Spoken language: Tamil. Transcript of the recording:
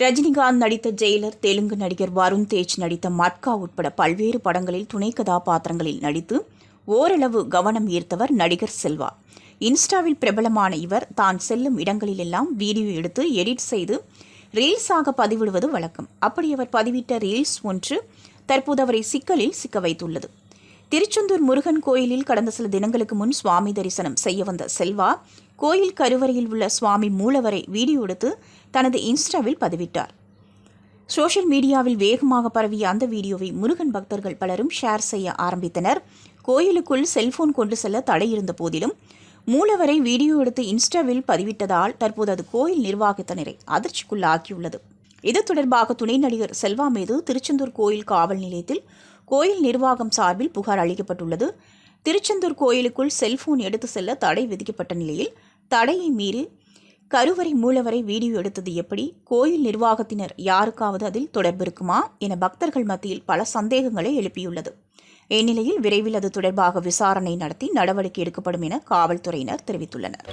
ரஜினிகாந்த் நடித்த ஜெயிலர் தெலுங்கு நடிகர் வருண் தேஜ் நடித்த மட்கா உட்பட பல்வேறு படங்களில் துணை கதாபாத்திரங்களில் நடித்து ஓரளவு கவனம் ஈர்த்தவர் நடிகர் செல்வா. இன்ஸ்டாவில் பிரபலமான இவர் தான் செல்லும் இடங்களிலெல்லாம் வீடியோ எடுத்து எடிட் செய்து ரீல்ஸாக பதிவிடுவது வழக்கம். அப்படி அவர் பதிவிட்ட ரீல்ஸ் ஒன்று தற்போது அவரை சிக்கலில் சிக்க வைத்துள்ளது. திருச்செந்தூர் முருகன் கோயிலில் கடந்த சில தினங்களுக்கு முன் சுவாமி தரிசனம் செய்ய வந்த செல்வா கோயில் கருவறையில் உள்ள சுவாமி மூலவரை வீடியோ எடுத்து தனது இன்ஸ்டாவில் பதிவிட்டார். சோஷியல் மீடியாவில் வேகமாக பரவிய அந்த வீடியோவை முருகன் பக்தர்கள் பலரும் ஷேர் செய்ய ஆரம்பித்தனர். கோயிலுக்குள் செல்போன் கொண்டு செல்ல தடை இருந்த போதிலும் மூலவரை வீடியோ எடுத்து இன்ஸ்டாவில் பதிவிட்டதால் தற்போது அது கோயில் நிர்வாகத்தினரை அதிர்ச்சிக்குள்ளாக்கியுள்ளது. இது தொடர்பாக துணை நடிகர் செல்வா மீது திருச்செந்தூர் கோயில் காவல் நிலையத்தில் கோயில் நிர்வாகம் சார்பில் புகார் அளிக்கப்பட்டுள்ளது. திருச்செந்தூர் கோயிலுக்குள் செல்போன் எடுத்து செல்ல தடை விதிக்கப்பட்ட நிலையில் தடையை மீறி கருவறை மூலவரை வீடியோ எடுத்தது எப்படி? கோயில் நிர்வாகத்தினர் யாருக்காவது அதில் தொடர்பு இருக்குமா? என பக்தர்கள் மத்தியில் பல சந்தேகங்களை எழுப்பியுள்ளது. இந்நிலையில் விரைவில் அது தொடர்பாக விசாரணை நடத்தி நடவடிக்கை எடுக்கப்படும் என காவல்துறையினர் தெரிவித்துள்ளனர்.